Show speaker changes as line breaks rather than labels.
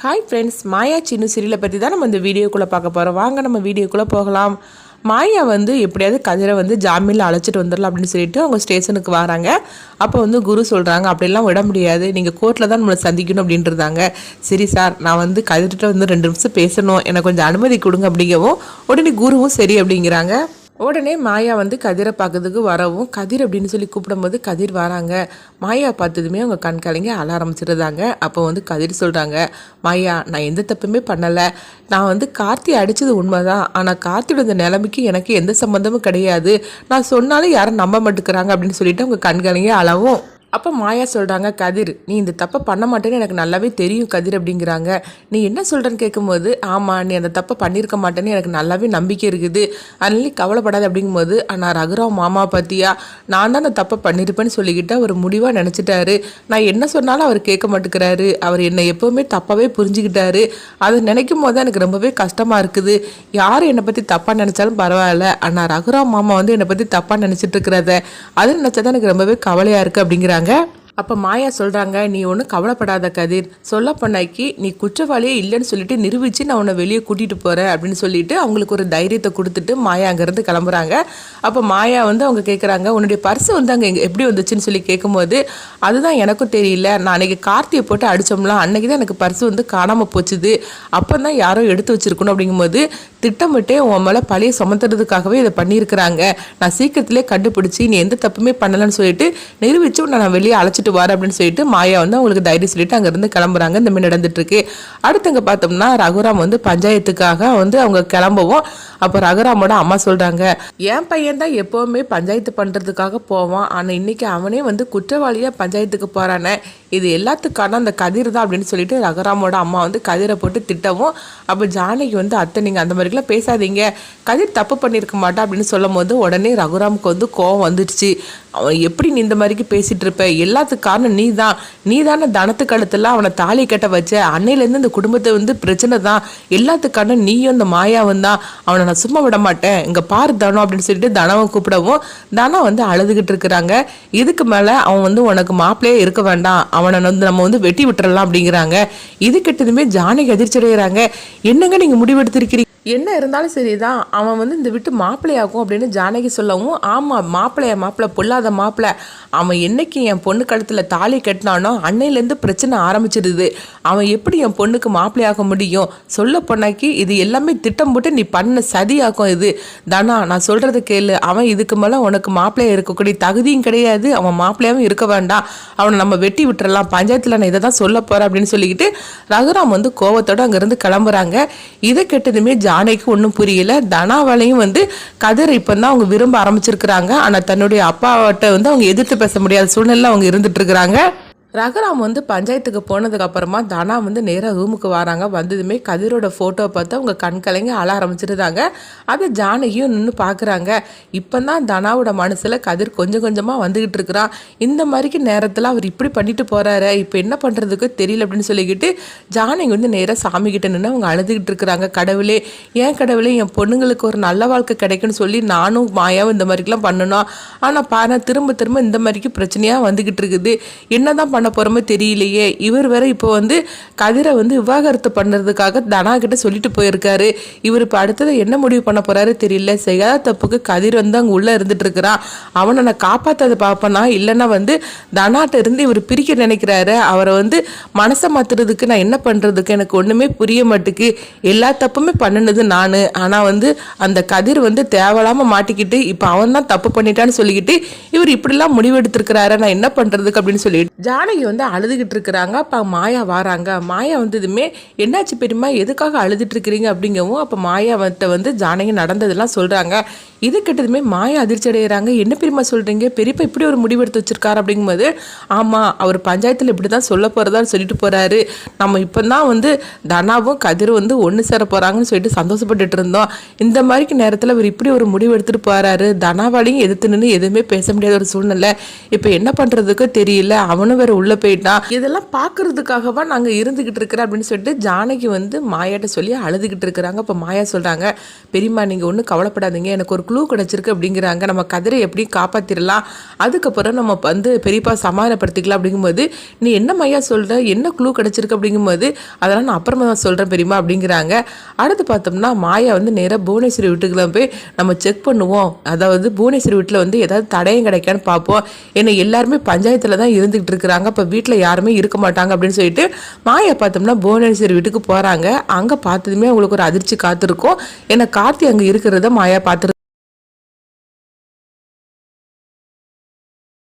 Hi friends மாயா சின்ன சீரியலை பற்றி தான் நம்ம இந்த வீடியோக்குள்ளே பார்க்க போகிறோம் வாங்க நம்ம வீடியோக்குள்ளே போகலாம். மாயா வந்து எப்படியாவது கதிரை வந்து ஜாமீனில் அழைச்சிட்டு வந்துடலாம் அப்படின்னு சொல்லிட்டு அவங்க ஸ்டேஷனுக்கு வராங்க. அப்போ வந்து குரு சொல்கிறாங்க அப்படிலாம் விட முடியாது. நீங்கள் கோர்ட்டில் தான் நம்மளை சந்திக்கணும் அப்படின்றதாங்க சரி சார் நான் வந்து கதிர்கிட்ட வந்து ரெண்டு நிமிஷம் பேசணும். எனக்கு கொஞ்சம் அனுமதி கொடுங்க அப்படிங்கவும் உடனே குருவும் சரி அப்படிங்கிறாங்க. உடனே மாயா வந்து கதிரை பார்க்கறதுக்கு வரவும் கதிர் அப்படின்னு சொல்லி கூப்பிடும்போது கதிர் வராங்க. மாயா பார்த்ததுமே அவங்க கண் கலங்கி அழ ஆரம்பிச்சிருந்தாங்க அப்போ வந்து கதிர் சொல்கிறாங்க மாயா நான் எந்த தப்புமே பண்ணலை. நான் வந்து கார்த்தி அடித்தது உண்மைதான். ஆனால் கார்த்தியோட இந்த நிலைமைக்கு எனக்கு எந்த சம்மந்தமும் கிடையாது. நான் சொன்னாலும் யாரும் நம்ப மாட்டேங்கிறாங்க அப்படின்னு சொல்லிட்டு அவங்க கண் கலங்கி அழவும். அப்போ மாயா சொல்கிறாங்க கதிர் நீ இந்த தப்பை பண்ண மாட்டேன்னு எனக்கு நல்லாவே தெரியும் கதிர் அப்படிங்கிறாங்க. நீ என்ன சொல்கிறேன்னு கேட்கும்போது ஆமாம் நீ அந்த தப்பை பண்ணியிருக்க மாட்டேன்னு எனக்கு நல்லாவே நம்பிக்கை இருக்குது. அதனால நீ அப்படிங்கும்போது ஆனால் ரகுராவ் மாமா பற்றியா நான் தான் அந்த தப்பை பண்ணியிருப்பேன்னு சொல்லிக்கிட்டு அவர் முடிவாக நினச்சிட்டாரு. நான் என்ன சொன்னாலும் அவர் கேட்க மாட்டேங்கிறாரு. அவர் என்னை எப்போவுமே தப்பாகவே புரிஞ்சுக்கிட்டாரு. அதை நினைக்கும் போது தான் எனக்கு ரொம்பவே கஷ்டமாக இருக்குது. யார் என்னை பற்றி தப்பாக நினச்சாலும் பரவாயில்ல. ஆனால் ரகுராவ் மாமா வந்து என்னை பற்றி தப்பாக நினச்சிட்டு இருக்கிறத அது நினச்சா தான் எனக்கு ரொம்பவே கவலையாக இருக்குது அப்படிங்கிறாங்க அப்போ மாயா சொல்கிறாங்க நீ ஒன்றும் கவலைப்படாத கதிர். சொல்ல பண்ணாக்கி நீ குற்றவாளியே இல்லைன்னு சொல்லிட்டு நிரூபித்து நான் உன்னை வெளியே கூட்டிகிட்டு போகிறேன் அப்படின்னு சொல்லிட்டு அவங்களுக்கு ஒரு தைரியத்தை கொடுத்துட்டு மாயா அங்கேருந்து கிளம்புறாங்க. அப்போ மாயா வந்து அவங்க கேட்குறாங்க உன்னுடைய பர்ஸ் வந்து அங்கே எப்படி வந்துச்சுன்னு சொல்லி கேட்கும்போது அதுதான் எனக்கும் தெரியல. நான் அன்றைக்கி கார்த்தியை போட்டு அடித்தோம்லாம் அன்னைக்கு தான் எனக்கு பர்ஸ் வந்து காணாமல் போச்சுது. அப்போ தான் யாரோ எடுத்து வச்சுருக்கணும் அப்படிங்கும்போது திட்டமிட்டே உன் மேலே பழைய சுமத்துறதுக்காகவே இதை பண்ணியிருக்கிறாங்க. நான் சீக்கிரத்திலே கண்டுபிடிச்சி நீ எந்த தப்புமே பண்ணலன்னு சொல்லிட்டு நிரூபித்து உன்னை நான் வெளியே அழைச்சிட்டு வர அப்படின்னு சொல்லிட்டு மாயா வந்து அவங்களுக்கு தைரியம் சொல்லிட்டு அங்கேருந்து கிளம்புறாங்க. இந்த மாதிரி நடந்துட்டுருக்கு. அடுத்தவங்க பார்த்தோம்னா ரகுராம் வந்து பஞ்சாயத்துக்காக வந்து அவங்க கிளம்பவும். அப்போ ரகுராமோட அம்மா சொல்கிறாங்க என் பையன் தான் எப்போவுமே பஞ்சாயத்து பண்ணுறதுக்காக போவான். ஆனால் இன்னைக்கு அவனே வந்து குற்றவாளியாக பஞ்சாயத்துக்கு போகிறானே இது எல்லாத்துக்கான அந்த கதிர் தான் அப்படின்னு சொல்லிட்டு ரகுராமோட அம்மா வந்து கதிரை போட்டு திட்டவும் அப்போ ஜானகி வந்து அத்தை நீங்கள் அந்த மாதிரிலாம் பேசாதீங்க. கதிர் தப்பு பண்ணியிருக்க மாட்டா அப்படின்னு சொல்லும் போது உடனே ரகுராமுக்கு வந்து கோவம் வந்துடுச்சு. அவன் எப்படி நீ இந்த மாதிரிக்கு பேசிகிட்டு இருப்ப? எல்லாத்துக்கு காரணம் நீ தான் நீ தானே தனத்து அவனை தாலி கட்ட வச்ச. அன்னையிலேருந்து இந்த குடும்பத்தை வந்து பிரச்சனை தான். எல்லாத்துக்கான நீயும் இந்த மாயாவும் தான். அவனை நான் சும்மா விட மாட்டேன். இங்கே பாரு தனம் அப்படின்னு சொல்லிட்டு தனவை கூப்பிடவும் தனம் வந்து அழுதுகிட்டு இருக்கிறாங்க. இதுக்கு மேலே அவன் வந்து உனக்கு மாப்பிள்ளையே இருக்க வேண்டாம். அவனை வந்து நம்ம வந்து வெட்டி விட்டுறலாம் அப்படிங்கிறாங்க. இது கிட்டதுமே ஜானகி அதிர்ச்சி அடைகிறாங்க என்னங்க நீங்கள் முடிவெடுத்திருக்கிறீங்க? என்ன இருந்தாலும் சரிதான். அவன் வந்து இந்த விட்டு மாப்பிள்ளையாகும் அப்படின்னு ஜானகி சொல்லவும் ஆமாம் மாப்பிள்ளைய மாப்பிள்ளை பொல்லாத மாப்பிள்ளை. அவன் என்னைக்கு என் பொண்ணு கழுத்தில் தாலி கட்டினானோ அன்னையிலேருந்து பிரச்சனை ஆரம்பிச்சிடுது அவன் எப்படி என் பொண்ணுக்கு மாப்பிள்ளையாக முடியும்? சொல்ல போனாக்கி இது எல்லாமே திட்டம் போட்டு நீ பண்ண சதியாக்கும் இது. தானா நான் சொல்கிறத கேளு. அவன் இதுக்கு மேலே உனக்கு மாப்பிள்ளையா இருக்கக்கூடிய தகுதியும் கிடையாது. அவன் மாப்பிள்ளையாவும் இருக்க வேண்டாம். அவனை நம்ம வெட்டி விட்டுறலாம். பஞ்சாயத்தில் நான் இதை தான் சொல்ல போகிறேன் அப்படின்னு சொல்லிக்கிட்டு ரகுராம் வந்து கோவத்தோட அங்கேருந்து கிளம்புறாங்க. இதை கெட்டதுமே ஜா யானைக்கு ஒன்றும் புரியல. தனாவாலையும் வந்து கதிர் இப்போ தான் அவங்க விரும்ப ஆரம்பிச்சிருக்கிறாங்க. ஆனால் தன்னுடைய அப்பாவட்ட வந்து அவங்க எதிர்த்து பேச முடியாத சூழ்நிலை அவங்க இருந்துட்டு இருக்கிறாங்க. ரகுராம் வந்து பஞ்சாயத்துக்கு போனதுக்கப்புறமா தனா வந்து நேராக ரூமுக்கு வராங்க. வந்ததுமே கதிரோட ஃபோட்டோ பார்த்து அவங்க கண் கலங்கி அழ ஆரம்பிச்சிருந்தாங்க. அதை ஜானகியும் நின்று பார்க்குறாங்க இப்போ தான் தனாவோட மனசில் கதிர் கொஞ்சம் கொஞ்சமாக வந்துக்கிட்டு இருக்கிறான் இந்த மாதிரிக்கு நேரத்தில் அவர் இப்படி பண்ணிட்டு போகிறாரு இப்போ என்ன பண்ணுறதுக்கு தெரியல அப்படின்னு சொல்லிக்கிட்டு ஜானகி வந்து நேராக சாமி கிட்ட நின்று அவங்க அழுதுகிட்டு இருக்கிறாங்க. கடவுளே ஏன் கடவுளே என் பொண்ணுங்களுக்கு ஒரு நல்ல வாழ்க்கை கிடைக்குன்னு சொல்லி நானும் மாயாவும் இந்த மாதிரிக்கெலாம் பண்ணணும் ஆனால் பாரு திரும்ப திரும்ப இந்த மாதிரிக்கு பிரச்சனையாக வந்துக்கிட்டு இருக்குது. என்ன தான் பண்ண போகிறோமோ தெரியலையே. இவர் வேற இப்போ வந்து கதிரை வந்து விவாகரத்து பண்ணுறதுக்காக தனா கிட்ட சொல்லிட்டு போயிருக்காரு. இவர் இப்போ அடுத்தது என்ன முடிவு பண்ண போகிறாரு தெரியல. செய்யாத தப்புக்கு கதிர் வந்து அங்கே உள்ளே இருந்துட்டு இருக்கிறான். அவனை நான் காப்பாற்றதை பார்ப்பேனா இல்லைன்னா வந்து தனாட்ட இருந்து இவர் பிரிக்க நினைக்கிறாரு. அவரை வந்து மனசை மாற்றுறதுக்கு நான் என்ன பண்ணுறதுக்கு எனக்கு ஒன்றுமே புரிய மாட்டுக்கு எல்லா தப்புமே பண்ணினது நான். ஆனால் வந்து அந்த கதிர் வந்து தேவையில்லாமல் மாட்டிக்கிட்டு இப்போ அவன் தான் தப்பு பண்ணிட்டான்னு சொல்லிக்கிட்டு இவர் இப்படிலாம் முடிவெடுத்திருக்கிறாரு. நான் என்ன பண்ணுறதுக்கு அப்படின்னு சொல்லிட்டு ஜானகி வந்து அழுதுகிட்டு இருக்கிறாங்க. அப்போ மாயா வராங்க. மாயா வந்ததுமே என்னாச்சு பெரியம்மா? எதுக்காக அழுதுட்டு இருக்கிறீங்க அப்படிங்கவும் அப்போ மாயா வந்து ஜானகி நடந்ததெல்லாம் சொல்கிறாங்க இது கிட்டதுமே மாயா அதிர்ச்சி அடைகிறாங்க என்ன பெரியம்மா சொல்கிறீங்க பெரியப்பா இப்படி ஒரு முடிவெடுத்து வச்சிருக்காரு அப்படிங்கும்போது ஆமாம் அவர் பஞ்சாயத்தில் இப்படி தான் சொல்ல போகிறதான்னு சொல்லிட்டு போகிறாரு நம்ம இப்போ தான் வந்து தனாவும் கதிர் வந்து ஒன்று சேர போகிறாங்கன்னு சொல்லிட்டு சந்தோஷப்பட்டுட்டு இருந்தோம். இந்த மாதிரிக்கு நேரத்தில் அவர் இப்படி ஒரு முடிவு எடுத்துகிட்டு போகிறாரு தனாவாலையும் எதிர்த்து நின்று எதுவுமே பேச முடியாத ஒரு சூழ்நிலை. இப்போ என்ன பண்ணுறதுக்கு தெரியல. அவனும் வேறு உள்ளே போயிட்டான் இதெல்லாம் பார்க்கறதுக்காகவா நாங்கள் இருந்துக்கிட்டு இருக்கிறோம் அப்படின்னு சொல்லிட்டு ஜானகி வந்து மாயாட்ட சொல்லி அழுதுகிட்டு இருக்கிறாங்க. இப்போ மாயா சொல்கிறாங்க பெரியம்மா நீங்கள் ஒன்றும் கவலைப்படாதீங்க. எனக்கு ஒரு க்ளூ கிடச்சிருக்கு அப்படிங்கிறாங்க. நம்ம கதிரை எப்படி காப்பாற்றிடலாம் அதுக்கப்புறம் நம்ம வந்து பெரியப்பா சமாதானப்படுத்திக்கலாம் அப்படிங்கும்போது நீ என்ன மையா சொல்கிற என்ன க்ளூ கிடச்சிருக்கு? அப்படிங்கும்போது அதெல்லாம் நான் அப்புறமா தான் சொல்கிறேன் பெரியம்மா அப்படிங்கிறாங்க. அடுத்து பார்த்தோம்னா மாயா வந்து நேராக புவனேஸ்வரி வீட்டுக்குலாம் போய் நம்ம செக் பண்ணுவோம். அதாவது புவனேஸ்வரி வீட்டில் வந்து ஏதாவது தடையும் கிடைக்கான்னு பார்ப்போம். ஏன்னா எல்லாருமே பஞ்சாயத்தில் தான் இருந்துகிட்டு இருக்கிறாங்க. இப்போ வீட்டில் யாருமே இருக்க மாட்டாங்க அப்படின்னு சொல்லிட்டு மாயை பார்த்தோம்னா புவனேஸ்வரி வீட்டுக்கு போகிறாங்க அங்கே பார்த்ததுமே அவங்களுக்கு ஒரு அதிர்ச்சி காத்திருக்கும். ஏன்னா கார்த்தி அங்கே இருக்கிறத மாயா பார்த்துரு